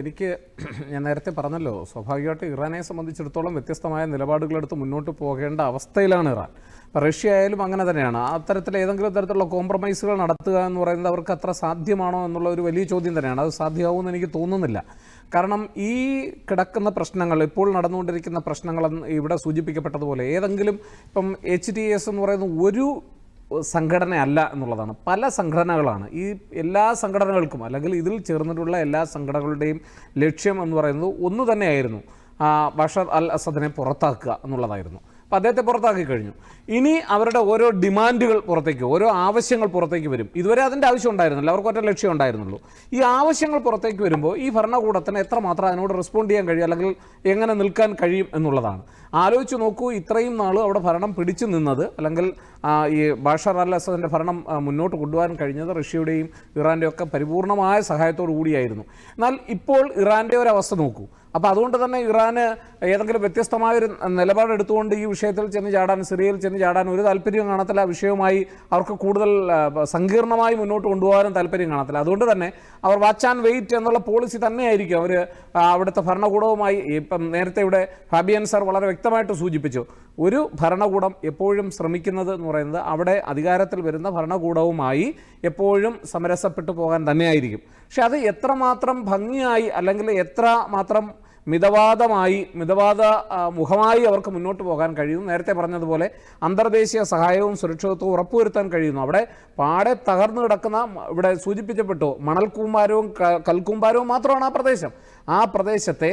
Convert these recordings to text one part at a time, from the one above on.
എനിക്ക് ഞാൻ നേരത്തെ പറഞ്ഞല്ലോ സ്വാഭാവികമായിട്ട് ഇറാനെ സംബന്ധിച്ചിടത്തോളം വ്യത്യസ്തമായ നിലപാടുകളെടുത്ത് മുന്നോട്ട് പോകേണ്ട അവസ്ഥയിലാണ് ഇറാൻ. റഷ്യ ആയാലും അങ്ങനെ തന്നെയാണ്. അത്തരത്തിൽ ഏതെങ്കിലും തരത്തിലുള്ള കോംപ്രമൈസുകൾ നടത്തുക എന്ന് പറയുന്നത് അവർക്ക് അത്ര സാധ്യമാണോ എന്നുള്ള ഒരു വലിയ ചോദ്യം തന്നെയാണ്. അത് സാധ്യമാവുമെന്ന് എനിക്ക് തോന്നുന്നില്ല. കാരണം ഈ കിടക്കുന്ന പ്രശ്നങ്ങൾ ഇപ്പോൾ നടന്നുകൊണ്ടിരിക്കുന്ന പ്രശ്നങ്ങൾ ഇവിടെ സൂചിപ്പിക്കപ്പെട്ടതുപോലെ ഏതെങ്കിലും ഇപ്പം എച്ച് എസ് എന്ന് പറയുന്ന ഒരു സംഘടനയല്ല എന്നുള്ളതാണ്. പല സംഘടനകളാണ്. ഈ എല്ലാ സംഘടനകൾക്കും അല്ലെങ്കിൽ ഇതിൽ ചേർന്നിട്ടുള്ള എല്ലാ സംഘടനകളുടെയും ലക്ഷ്യം എന്ന് പറയുന്നത് ഒന്നു തന്നെയായിരുന്നു. ബഷർ അൽ അസദിനെ പുറത്താക്കുക എന്നുള്ളതായിരുന്നു. അപ്പോൾ അദ്ദേഹത്തെ പുറത്താക്കി കഴിഞ്ഞു. ഇനി അവരുടെ ഓരോ ഡിമാൻഡുകൾ പുറത്തേക്ക് ഓരോ ആവശ്യങ്ങൾ പുറത്തേക്ക് വരും. ഇതുവരെ അതിന്റെ ആവശ്യം ഉണ്ടായിരുന്നില്ല. അവർക്ക് ഒറ്റ ലക്ഷ്യം ഉണ്ടായിരുന്നുള്ളൂ. ഈ ആവശ്യങ്ങൾ പുറത്തേക്ക് വരുമ്പോൾ ഈ ഭരണകൂടത്തിന് എത്രമാത്രം അതിനോട് റെസ്പോണ്ട് ചെയ്യാൻ കഴിയും? അല്ലെങ്കിൽ എങ്ങനെ നിൽക്കാൻ കഴിയും എന്നുള്ളതാണ്. ആലോചിച്ച് നോക്കൂ ഇത്രയും നാൾ അവിടെ ഭരണം പിടിച്ചു നിന്നത് അല്ലെങ്കിൽ ഈ ബാഷർ അൽ അസദിന്റെ ഭരണം മുന്നോട്ട് കൊണ്ടുപോകാൻ കഴിഞ്ഞത് റഷ്യയുടെയും ഇറാന്റെയും ഒക്കെ പരിപൂർണമായ സഹായത്തോടു കൂടിയായിരുന്നു. എന്നാൽ ഇപ്പോൾ ഇറാന്റെ ഒരു അവസ്ഥ നോക്കൂ. അപ്പോൾ അതുകൊണ്ട് തന്നെ ഇറാന് ഏതെങ്കിലും വ്യത്യസ്തമായൊരു നിലപാടെടുത്തുകൊണ്ട് ഈ വിഷയത്തിൽ ചെന്ന് ചാടാൻ സിറിയയിൽ ചെന്ന് ചാടാൻ ഒരു താല്പര്യവും കാണത്തില്ല. ആ വിഷയവുമായി അവർക്ക് കൂടുതൽ സങ്കീർണമായി മുന്നോട്ട് കൊണ്ടുപോകാനും താല്പര്യം കാണത്തില്ല. അതുകൊണ്ട് തന്നെ അവർ വാച്ച് ആൻഡ് വെയിറ്റ് എന്നുള്ള പോളിസി തന്നെയായിരിക്കും അവർ അവിടുത്തെ ഭരണകൂടവുമായി ഇപ്പം നേരത്തെ ഇവിടെ ഫാബിയൻ സാർ വളരെ വ്യക്തമായിട്ട് സൂചിപ്പിച്ചു. ഒരു ഭരണകൂടം എപ്പോഴും ശ്രമിക്കുന്നത് എന്ന് പറയുന്നത് അവിടെ അധികാരത്തിൽ വരുന്ന ഭരണകൂടവുമായി എപ്പോഴും സമരസപ്പെട്ടു പോകാൻ തന്നെയായിരിക്കും. പക്ഷെ അത് എത്രമാത്രം ഭംഗിയായി അല്ലെങ്കിൽ എത്ര മാത്രം മിതവാദമായി മിതവാദ മുഖമായി അവർക്ക് മുന്നോട്ട് പോകാൻ കഴിയുന്നു. നേരത്തെ പറഞ്ഞതുപോലെ അന്തർദേശീയ സഹായവും സുരക്ഷിതത്വവും ഉറപ്പുവരുത്താൻ കഴിയുന്നു. അവിടെ പാടെ തകർന്നു കിടക്കുന്ന ഇവിടെ സൂചിപ്പിച്ചപ്പെട്ടു മണൽക്കൂമ്പാരവും കൽക്കൂമ്പാരവും മാത്രമാണ് ആ പ്രദേശം. ആ പ്രദേശത്തെ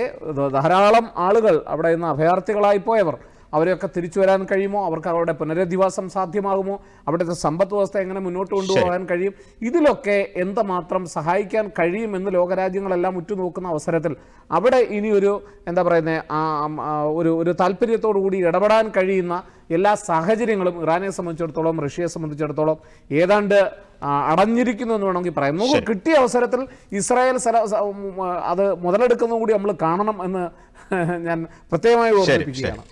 ധാരാളം ആളുകൾ അവിടെ നിന്ന് അഭയാർത്ഥികളായി പോയവർ അവരെയൊക്കെ തിരിച്ചു വരാൻ കഴിയുമോ? അവർക്ക് അവരുടെ പുനരധിവാസം സാധ്യമാകുമോ? അവിടുത്തെ സമ്പദ് വ്യവസ്ഥ എങ്ങനെ മുന്നോട്ട് കൊണ്ടുപോകാൻ കഴിയും? ഇതിലൊക്കെ എന്തുമാത്രം സഹായിക്കാൻ കഴിയുമെന്ന് ലോകരാജ്യങ്ങളെല്ലാം ഉറ്റുനോക്കുന്ന അവസരത്തിൽ അവിടെ ഇനി ഒരു എന്താ പറയുന്നത് ഒരു ഒരു താല്പര്യത്തോടു കൂടി ഇടപെടാൻ കഴിയുന്ന എല്ലാ സാഹചര്യങ്ങളും ഇറാനെ സംബന്ധിച്ചിടത്തോളം റഷ്യയെ സംബന്ധിച്ചിടത്തോളം ഏതാണ്ട് അടഞ്ഞിരിക്കുന്നു എന്ന് വേണമെങ്കിൽ പറയാം. നമുക്ക് കിട്ടിയ അവസരത്തിൽ ഇസ്രായേൽ അത് മുതലെടുക്കുന്നതും കൂടി നമ്മൾ കാണണം എന്ന് ഞാൻ പ്രത്യേകമായി ഓർമ്മിപ്പിക്കുകയാണ്.